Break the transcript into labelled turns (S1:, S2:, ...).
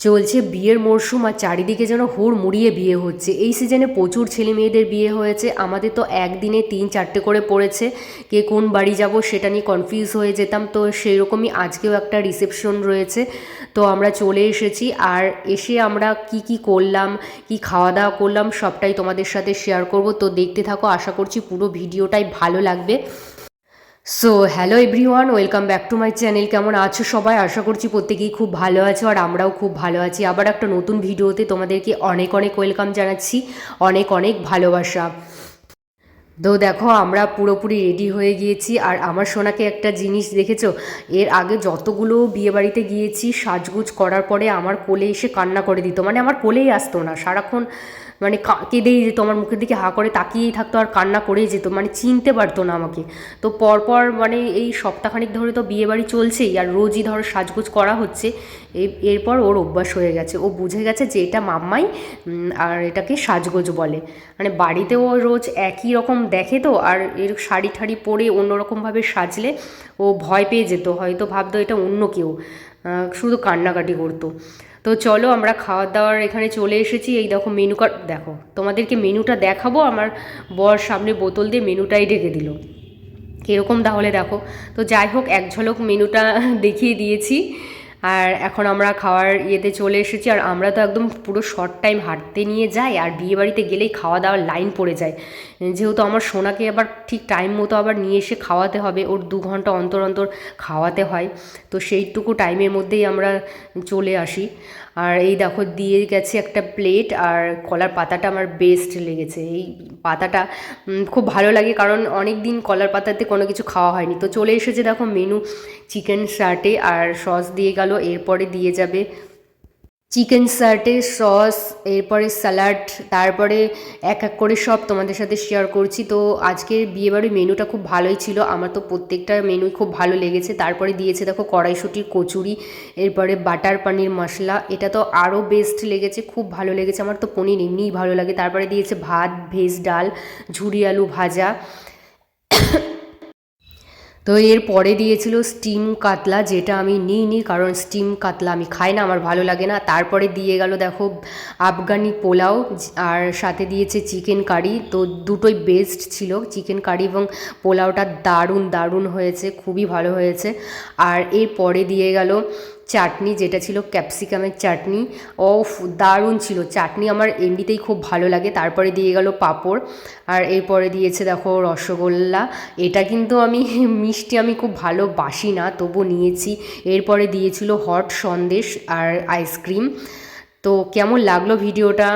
S1: চলছে বিয়ের মরশুম আর চারিদিকে যেন হুড় মুড়িয়ে বিয়ে হচ্ছে। এই সিজনে প্রচুর ছেলে মেয়েদের বিয়ে হয়েছে। আমাদের তো একদিনে তিন, চারটে করে পড়েছে। কে কোন বাড়ি যাব সেটা নিয়ে কনফিউজ হয়ে যেতাম। তো সেই রকমই আজকেও একটা রিসেপশন রয়েছে। তো আমরা চলে এসেছি। আর এসে আমরা কি কি করলাম, কি খাওয়া দাওয়া করলাম, সবটাই তোমাদের সাথে শেয়ার করব। তো দেখতে থাকো, আশা করছি পুরো ভিডিওটাই ভালো লাগবে। So hello everyone welcome back to my channel কেমন আছো সবাই? আশা করছি প্রত্যেকেই খুব ভালো আছো আর আমরাও খুব ভালো আছি। আবার একটা নতুন ভিডিওতে তোমাদেরকে অনেক অনেক ওয়েলকাম জানাচ্ছি। অনেক অনেক ভালোবাসা। তো দেখো, আমরা পুরোপুরি রেডি হয়ে গিয়েছি। আর আমার সোনাকে একটা জিনিস দেখেছ? এর আগে যতগুলো বিয়েবাড়িতে গিয়েছি, সাজগুজ করার পরে আমার কোলে এসে কান্না করে দিত। মানে আমার কোলেই আসতো না। সারাক্ষণ মানে কেঁদেই যেত, আমার মুখের দিকে হা করে তাকিয়েই থাকতো আর কান্না করেই যেত। মানে চিনতে পারতো না আমাকে। তো পরপর মানে এই সপ্তাহখানিক ধরে তো বিয়েবাড়ি চলছেই। আর রোজই ধরো সাজগোজ করা হচ্ছে। এরপর ওর অভ্যাস হয়ে গেছে। ও বুঝে গেছে যে এটা মাম্মাই আর এটাকে সাজগোজ বলে। মানে বাড়িতেও ও রোজ একই রকম দেখে তো, আর এর শাড়ি ঠাড়ি পরে অন্যরকমভাবে সাজলে ও ভয় পেয়ে যেত, হয়তো ভাবতো এটা অন্য কেউ শুধু কান্নাকাটি করতো। তো চলো আমরা খাওয়ার দাওয়ার এখানে চলে এসেছি, এই দেখো মেনু কার্ড দেখো, তোমাদেরকে মেনুটা দেখাবো, আমার বর সামনে বোতল দিয়ে মেনুটাই ঢেকে দিল। কীরকম তাহলে দেখো, তো যাই হোক, এক ঝলক মেনুটা দেখিয়ে দিয়েছি। আর এখন আমরা খাওয়ার ইয়েতে চলে এসেছি, আর আমরা তো একদম পুরো শর্ট টাইম হাঁটতে নিয়ে যাই, আর বিয়েবাড়িতে গেলেই খাওয়া দাওয়ার লাইন পড়ে যায়। যেহেতু আমার সোনাকে আবার ঠিক টাইম মতো আবার নিয়ে এসে খাওয়াতে হবে, ওর দু ঘণ্টা অন্তর অন্তর খাওয়াতে হয়, তো সেইটুকু টাইমের মধ্যেই আমরা চলে আসি। আর এই দেখো দিয়ে গেছে একটা প্লেট আর কলার পাতাটা আমার বেস্ট লেগেছে। এই পাতাটা খুব ভালো লাগে কারণ অনেক দিন কলার পাতাতে কোনো কিছু খাওয়া হয়নি। তো চলে এসেছে দেখো মেনু চিকেন শার্টে আর সস দিয়ে গেল, এরপরে দিয়ে যাবে চিকেন সার্টে সস, এরপরে স্যালাড, তারপরে এক এক করে সব তোমাদের সাথে শেয়ার করছি। তো আজকের বিয়েবাড়ির মেনুটা খুব ভালোই ছিল। আমার তো প্রত্যেকটা মেনুই খুব ভালো লেগেছে। তারপরে দিয়েছে দেখো কড়াইশুটির কচুরি, এরপরে বাটার পানির মশলা। এটা তো আরও বেস্ট লেগেছে, খুব ভালো লেগেছে। আমার তো পনির এমনিই ভালো লাগে। তারপরে দিয়েছে ভাত, ভেজ ডাল, ঝুরি আলু ভাজা। তো এর পরে দিয়েছিল স্টিম কাতলা, যেটা আমি নিইনি, কারণ স্টিম কাতলা আমি খাই না, আমার ভালো লাগে না। তারপরে দিয়ে গেল দেখো আফগানি পোলাও, আর সাথে দিয়েছে চিকেন কারি তো দুটোই বেস্ট ছিল চিকেন কারি এবং পোলাওটা দারুণ দারুণ হয়েছে, খুবই ভালো হয়েছে। আর এর পরে দিয়ে গেল চাটনি, যেটা ছিল ক্যাপসিকামের চাটনি। ও দারুণ ছিল। চাটনি আমার এমনিতেই খুব ভালো লাগে। তারপরে দিয়ে গেল পাঁপড়। আর এরপরে দিয়েছে দেখো রসগোল্লা। এটা কিন্তু আমি, মিষ্টি আমি খুব ভালোবাসি না তবু নিয়েছি। এরপরে দিয়েছিল হট সন্দেশ আর আইসক্রিম। তো কেমন লাগল ভিডিওটা?